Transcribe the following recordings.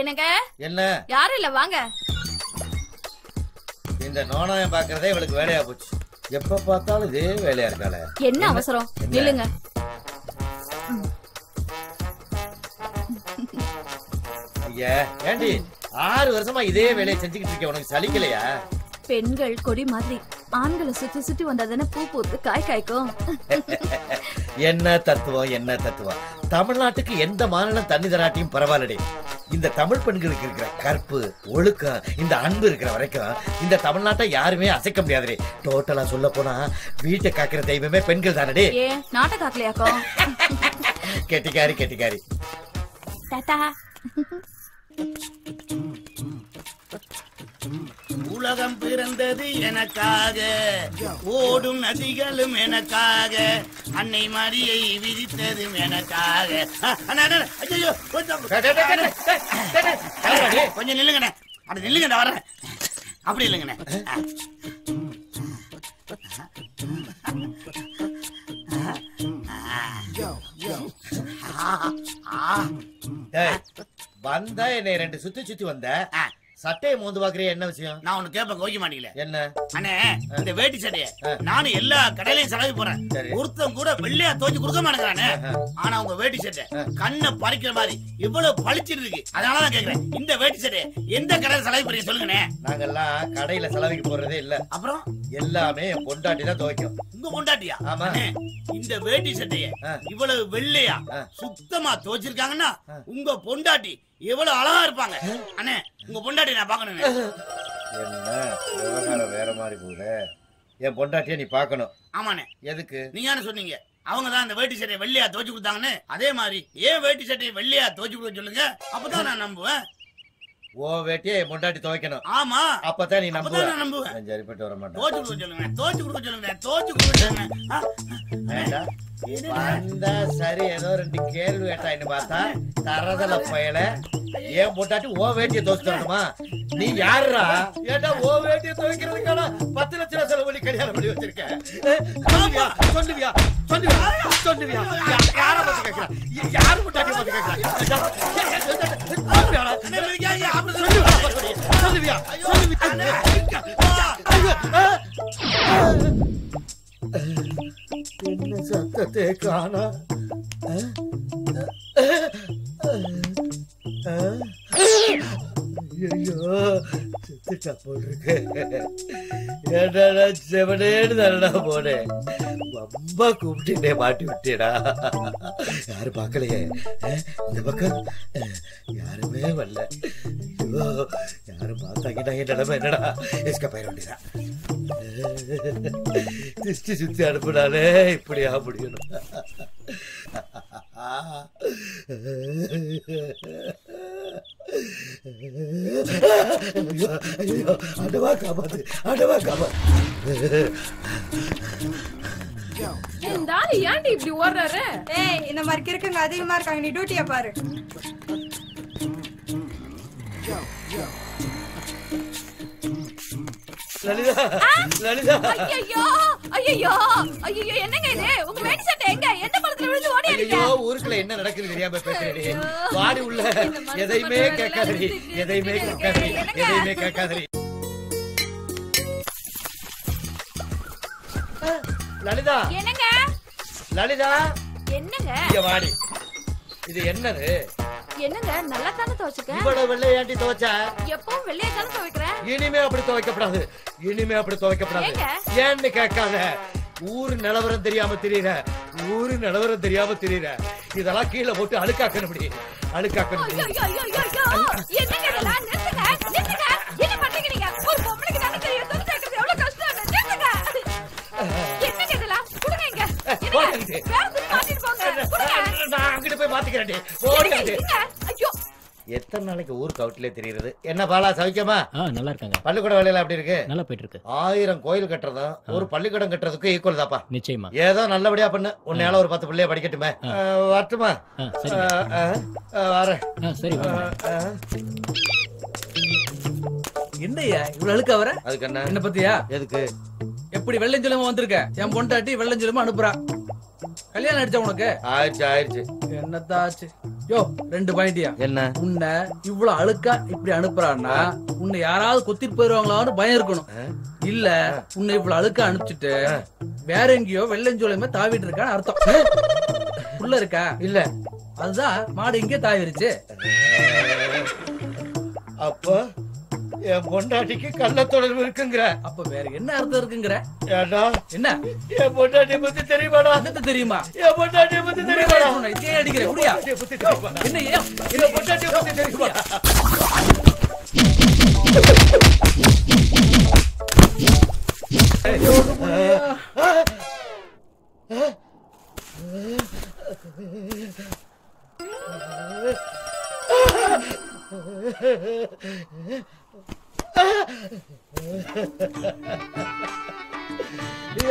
என்னங்க? என்ன? யாரும் இல்ல வாங்க. இந்த நோனாயம் பாக்குறதே இவளுக்கு வேலையா போச்சு. எப்ப பார்த்தாலும் இதே வேலையா இருக்காளே. என்ன அவசரம்? நில்லுங்க. ஐயா ஏண்டி? ஆறு வருஷமா இதே வேலையை செஞ்சுக்கிட்டு இருக்க உனக்கு சலிக்கலையா? பெண்கள் கொடி மாதிரி ஆண்களை சுத்தி சுத்தி வந்தா தானே பூ பூத்து காய் காய்க்கும். என்ன தத்துவம் என்ன தத்துவம்? தமிழ்நாட்டுக்கு எந்த மாநிலம் தண்ணி தராட்டியும் பரவாயில்லடி. இந்த தமிழ் பெண்களுக்கு இருக்கிற கற்பு ஒழுக்கம் இந்த அன்பு இருக்கிற வரைக்கும் இந்த தமிழ்நாட்டை யாருமே அசைக்க முடியாதுடி. டோட்டலா சொல்ல போனா வீட்டை காக்கிற தெய்வமே பெண்கள் தானடி? நாட்டை காக்கலையாக்கும் கெட்டிக்காரி கெட்டிக்காரி. டாடா உலகம் பிறந்தது எனக்காக. ஓடும் நதிகளும் எனக்காக. அன்னை மரியை விதித்ததும் எனக்காக. கொஞ்சம். நில்லுங்கண்ணே. அட நில்லுங்கண்ணே வரேன் அப்படி இல்லைங்கண்ணே வந்தா என்னை ரெண்டு சுத்தி சுத்தி வந்த. சட்டையை மோந்து பாக்குறிய என்ன விஷயம்? நான் ஒண்ணு கேட்பேன் கோவிக்க மாட்டீங்களே என்ன? அண்ணே இந்த வேட்டி சட்டைய. நானும் எல்லா கடையிலையும் செலவு போறேன். ஒருத்தன் கூட வெள்ளையா தோச்சு கொடுக்க மாட்டேங்கிறானே. ஆனா உங்க வேட்டி சட்டை கண்ணை பறிக்கிற மாதிரி இவ்வளவு பளிச்சிட்டு இருக்கு. அதனாலதான் கேக்குறேன். இந்த வேட்டி சட்டை எந்த கடையில செலவு போறீங்க சொல்லுங்கண்ணே. நாங்கெல்லாம் கடையில செலவுக்கு போறதே இல்ல. அப்புறம்? எல்லாமே என் பொண்டாட்டி தான் துவைக்கும். உங்க பொண்டாட்டியா? ஆமா. இந்த வேட்டி சட்டைய. இவ்வளவு வெள்ளையா. சுத்தமா துவைச்சிருக்காங்கன்னா உங்க பொண்டாட்டி எவ்வளவு அழகா இருப்பாங்க. அண்ணே உங்க பொண்டாட்டி நான் பாக்கணுங்க என்ன? விவகாரம் வேற மாதிரி போகுது. என் பொண்டாட்டிய நீ பார்க்கணும். ஆமாண்ணே. எதுக்கு? நீங்க சொன்னீங்க. அவங்க தான் அந்த வேட்டி சட்டையை வெள்ளையா துவைச்சு கொடுத்தாங்கன்னு. அதே மாதிரி ஏன் வேட்டி சட்டையை வெள்ளையா துவைச்சு கொடுக்க சொல்லுங்க? அப்பதான் நான் நம்புவேன். ஓ வேட்டியை பொண்டாட்டி துவைக்கணும். ஆமா. அப்பதான் நீ நம்புவ. நம்புவேன் சரிப்பட்டு வர மாட்டேன் துவைச்சு கொடுக்க சொல்லுங்க. துவைச்சு கொடுக்க சொல்லுங்க. கொடுக்க வந்தா சரி ஏதோ ரெண்டு கேள்வி கேட்டாயின்னு பார்த்தா தரதல பயல. ஏன் பொண்டாட்டி ஓ வேட்டியை துவைச்சு தரணுமா? நீ யாருடா ஏண்டா ஓ வேட்டியை துவைக்கிறதுக்கான பத்து லட்ச ரூபா செலவு பண்ணி கல்யாணம் பண்ணி வச்சிருக்க? சொல்லுவியா சொல்லுவியா? சொல்லுவியா? சொல்லுவியா? யார பத்தி கேக்குறா? யா- யாரு நானா ஐயோ செத்துட்டா போட்டிருக்கு. இருக்கு ஏடா செவனேன்னு தானடா போனேன் ரொம்ப கூப்பிட்டுட்டே மாட்டி விட்டேடா. யாரு பார்க்கலையே. இந்த பக்கம். யாருமே வரல. ஐயோ யாரும் பார்த்தாங்கன்னா என் நிலைமை என்னடா? எஸ்க பயிர வேண்டியதான் திருஷ்டி சுத்தி அனுப்புனாலே இப்படியா முடியணும். அடவா காப்பாத்து அடவா காப்பாத்து. ஏன்டி இப்படி ஓடுறாரு? ஏய் இந்த மாதிரி கிறுக்குங்க அதிகமா இருக்காங்க நீ டியூட்டிய பாரு. லலிதா லலிதா. ஐயோ ஐயோ ஐயோ என்னங்க இது? உங்க வேட்டி சட்டை எங்க? எந்த பழத்துல விழுந்து ஓடி ஐயோ ஊருக்குள்ள என்ன நடக்குது தெரியாம பேசுறேடி வாடி உள்ள. எதையுமே கேட்காதடி. எதையுமே கேட்காதடி. எதையுமே கேட்காதடி. லலிதா. என்னங்க? லலிதா. என்னங்க? இங்க வாடி. இது என்னது? என்னங்க நல்லா தானே துவச்சுக்க இவ்வளவு வெள்ளை ஏண்டி துவைச்சா? எப்பவும் வெள்ளையா தானே துவைக்கிறேன் இனிமே அப்படி துவைக்கப்படாது. இனிமே அப்படி துவைக்கப்படாது? ஏன்னு கேட்காத. ஊரு நிலவரம் தெரியாம தெரியற. ஊரு நிலவரம் தெரியாம தெரியற. இதெல்லாம் கீழே போட்டு அழுக்காக்கணும் இப்படி. அழுக்காக்கணும் ஐயோ ஐயோ எத்தனை நாளைக்கு ஊருக்கு அவுட்லயே தெரியுறது என்ன பாலா சவிக்கமா? நல்லா இருக்காங்க. பள்ளிக்கூட வேலையில அப்படி இருக்கு? நல்லா போயிட்டு இருக்கு ஆயிரம் கோயில் கட்டுறதும் ஒரு பள்ளிக்கூடம் கட்டுறதுக்கு ஈக்குவல் தாப்பா. நிச்சயமா. ஏதோ நல்லபடியா பண்ணு. உன்னால ஒரு பத்து பிள்ளைய படிக்கட்டுமே. வரட்டுமா? வரேன். சரி என்னய்யா இவ்வளவு அழுக்க வர? அதுக்கு என்ன? என்ன பத்தியா? எதுக்கு? எப்படி வெள்ளஞ்சொலமா வந்திருக்க? என் பொண்டாட்டி வெள்ளஞ்சொலமா அனுப்புறா. கல்யாணம் அடிச்சா உனக்கு? ஆயிடுச்சு ஆயிடுச்சு. என்னத்தாச்சு யோ ரெண்டு பாயிண்டியா என்ன? உன்னை இவ்வளவு அழுக்கா இப்படி அனுப்புறான்னா உன்னை யாராவது கொத்திட்டு போயிருவாங்களான்னு பயம் இருக்கணும். இல்ல உன்னை இவ்வளவு அழுக்கா அனுப்பிச்சிட்டு வேற எங்கேயோ வெள்ளஞ்சோலையுமே தாவிட்டு இருக்கான்னு அர்த்தம். உள்ள இருக்கா? இல்ல. அதுதான் மாடு இங்கே தாவிருச்சு. அப்ப? என் பொண்டாட்டிக்கு கள்ள தொடர்பு இருக்குங்கிற. அப்ப வேற என்ன அர்த்தம் இருக்குங்கிற? ஏண்டா? என்ன? என் பொண்டாட்டியை பத்தி தெரியுமாடா? என்னத்த தெரியுமா? என் பொண்டாட்டியை பத்தி தெரியுமாடா? இதே அடிக்கிற தெரியுமாடா? என்ன ஏன்? என் பொண்டாட்டியை பத்தி தெரியுமாடா?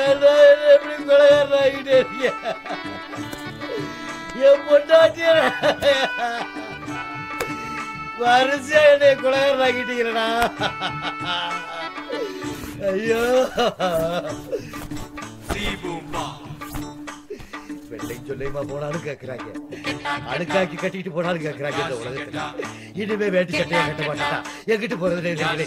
ஏன்டா என்னை இப்படி கொலைகாரனாக்கிட்டே என் பொண்டாட்டிய வரிசையா என்னை கொலைகாரனாக்கிட்டீங்களா ஐயோ. வெள்ளை சொல்லையுமா போனாலும் கேட்கிறாங்க. அடுக்காக்கி கட்டிட்டு போனாலும் கேட்கிறாங்க இந்த உலகத்துல. இனிமே வேட்டு சட்டையை கட்ட மாட்டா எங்கிட்டு போறது இல்லைங்களே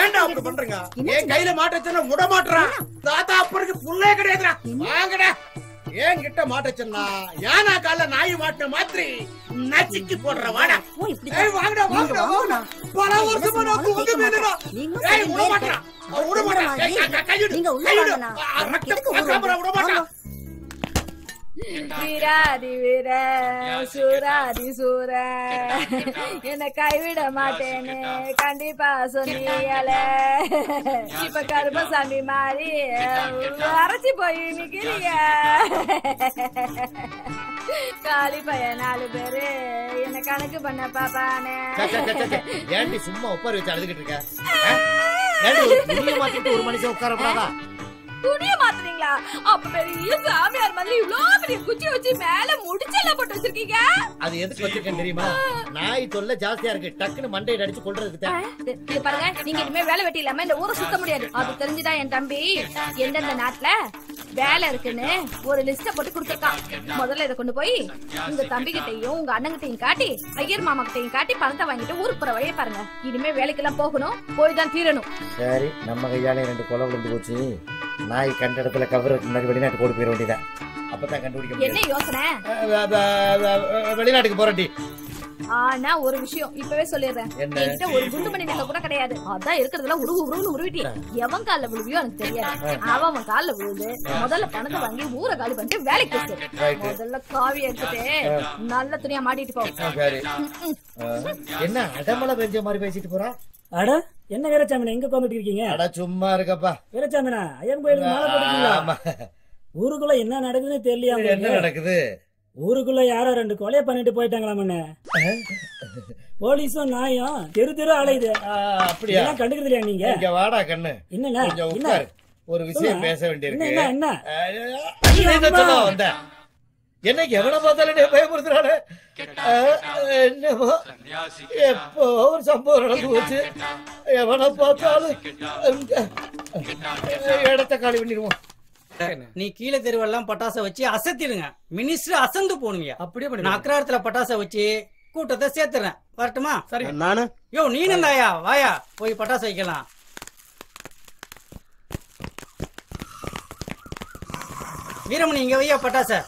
ஏன்டா அப்படி பண்றீங்க என் கையில மாட்டச்சனா விட மாட்டறான் தாத்தா அப்பருக்கு புள்ளே கிடையாதுடா வாங்கடா ஏன் கிட்ட மாட்டச்சனா யானா கால நாய் மாட்ட மாதிரி நச்சுக்கு போடுற வாடா ஏய் வாங்கடா வாங்கடா வாங்கடா பல வருஷமா நான் உங்க மேலடா ஏய் விட மாட்டறான் அவன் விட மாட்டான் ஏய், க- க- கையிடு நீங்க உள்ள கையிடு வாங்கண்ணா. ரத்தம் விட மாட்டான் வீராதி வீர சூராதி சூர. என்ன கைவிட மாட்டேன்னு கண்டிப்பா சொன்னீங்கள இப்ப கருப்பசாமி மாறி அரைச்சி போய் நிக்கிறீங்க. காளி பையன் நாலு பேரு. என்ன கணக்கு பண்ண பாப்பானே. ஏன்டி சும்மா உட்கார வச்சு அழுதுகிட்டு இருக்க? ஒரு மனுஷன் உட்காரப்படாதா துணிய மாத்துறீங்களா அப்ப பெரிய சாமியார் மாதிரி இவ்வளவு பெரிய குச்சி வச்சு மேல முடிச்செல்லாம் போட்டு வச்சிருக்கீங்க? அது எதுக்கு வச்சிருக்கேன் தெரியுமா? நாய் தொல்லை ஜாஸ்தியா இருக்கு. டக்குன்னு மண்டையை அடிச்சு கொள்றதுக்கு தான் இது இது பாருங்க நீங்க இனிமே வேலை வெட்டி இல்லாம இந்த ஊரை சுத்த முடியாது. அது தெரிஞ்சுதான் என் தம்பி? எந்தெந்த நாட்டுல வேலை இருக்குன்னு ஒரு லிஸ்ட போட்டு கொடுத்துருக்கான். முதல்ல இதை கொண்டு போய் உங்க தம்பி கிட்டையும் உங்க அண்ணங்கிட்டையும் காட்டி ஐயர் மாமா கிட்டையும் காட்டி பணத்தை வாங்கிட்டு ஊருக்கு போற வழியை பாருங்க. இனிமே வேலைக்கெல்லாம் போகணும் போய் தான் தீரணும். சரி நம்ம கையாலே ரெண்டு கொலை விழுந்து போச்சு. நாய் கண்ட இடத்துல கவருக்கு முன்னாடி வெளிநாட்டு போட்டு போயிட வேண்டியதான் அப்பதான் கண்டுபிடிக்க என்ன முடியும் வெளிநாட்டுக்கு போறேன்டி. ஆனா ஒரு விஷயம் இப்பவே சொல்லிடுறேன்? என்கிட்ட ஒரு குண்டு மணி நெல்ல கூட கிடையாது. அதான் இருக்கிறதுல உருகு உருகுன்னு உருவிட்டி எவன் கால்ல விழுவியோ எனக்கு தெரியாது. அவன் அவன் கால்ல விழுது முதல்ல பணத்தை வாங்கி ஊரை காலி பண்ணிட்டு வேலைக்கு. முதல்ல காவி எடுத்துட்டு நல்ல துணியா மாட்டிட்டு போ. என்ன அடமலை பெஞ்ச மாதிரி பேசிட்டு போறா? அட என்ன வீரச்சாமினா எங்க உட்காந்துட்டு இருக்கீங்க? அட சும்மா இருக்கப்பா. வீரச்சாமினா ஐயன் கோயிலுக்கு மாலை போட்டுருக்கீங்களா? ஆமா. ஊருக்குள்ள என்ன நடக்குதுன்னு தெரியலையா என்ன? நடக்குது? ஊருக்குள்ள யாரோ ரெண்டு கொலையை பண்ணிட்டு போயிட்டாங்களாமண்ணே? போலீஸும் நாயும் தெரு தெரு அலையுது அப்படியா? கண்டுக்கிறது இல்லையா நீங்க? இங்க வாடா கண்ணு. என்னண்ணே? ஒரு விஷயம். பேச வேண்டியிருக்கு. என்ன என்ன என்ன எவனை பயமுறுத்துறானே? அஹ், என்னமோ? எப்போ ஒரு சம்பவம் நடந்து போச்சு? எவனை பார்த்தாலும் இடத்த காலி பண்ணிடுவோம். நீ கீழே தெருவெல்லாம் பட்டாசை வச்சு அசத்திடுங்க. மினிஸ்டர் அசந்து போனுங்க அப்படியே நான் பண்ணி அக்ராரத்துல பட்டாசை வச்சு கூட்டத்தை சேர்த்துறேன் வரட்டுமா? சரி. நானு? யோ நீ நந்தாயா வாயா. போய் பட்டாசு வைக்கலாம். வீரமணி இங்க வையா பட்டாசை?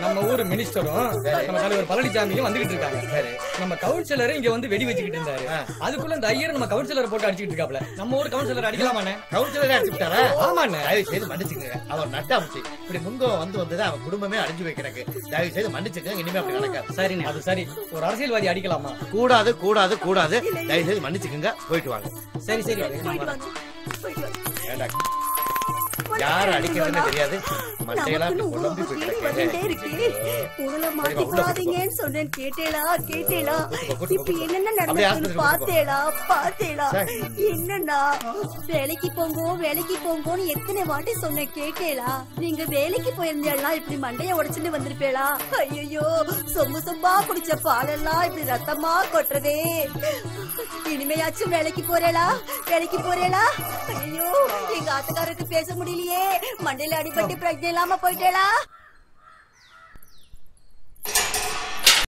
நம்ம ஊர் மினிஸ்டரும் நம்ம தலைவர் பழனிசாமியும் வந்துகிட்டு இருக்காங்க. சரி. நம்ம கவுன்சிலர் இங்க வந்து வெடி வச்சுக்கிட்டு இருந்தாரு. அதுக்குள்ள இந்த ஐயர் நம்ம கவுன்சிலரை போட்டு அடிச்சுக்கிட்டு இருக்காப்ல நம்ம ஊர் கவுன்சிலர் அடிக்கலாமாண்ணே? கவுன்சிலரே அடிச்சுட்டாரா ஆமாண்ணே. தயவு செய்து மன்னிச்சுக்கங்க. அவர் நட்டாமுச்சு இப்படி முன்கோவம் வந்து வந்தது அவன் குடும்பமே அழிஞ்சு வைக்கிறக்கு தயவு செய்து மன்னிச்சுக்கங்க. இனிமே அப்படி நடக்காது. சரிண்ணே. அது சரி. ஒரு அரசியல்வாதி அடிக்கலாமா? கூடாது கூடாது கூடாது. தயவு செய்து மன்னிச்சுக்கங்க. போயிட்டு வாங்க. சரி சரி. போயிட்டு. வாங்க. போயிட்டு வாங்க. யார் அடிக்கிறதுன்னு தெரியாது. மண்டையெல்லாம் குழம்பி உங்களை உள்ள மாட்டிக்காதீங்கன்னு சொன்னேன். கேட்டேளா? கேட்டேளா? இப்ப. என்னென்ன நடந்ததுன்னு பார்த்தேளா? பார்த்தேளா. என்னன்னா? வேலைக்கு போங்கோ வேலைக்கு போங்கோன்னு எத்தனை வாட்டி சொன்னேன். கேட்டேளா? நீங்க வேலைக்கு போயிருந்தேளா இப்படி மண்டைய உடைச்சுட்டு வந்திருப்பேளா? ஐயோ சொம்பு சொம்பா குடிச்ச பாலெல்லாம் இப்படி ரத்தமா கொட்டுறதே. இனிமையாச்சும் வேலைக்கு போறேளா? வேலைக்கு போறேளா? ஐயோ எங்க ஆத்துக்காரருக்கு பேச முடியலையே. மண்டையில அடிபட்டு பிரஜை இல்லாம போயிட்டேளா?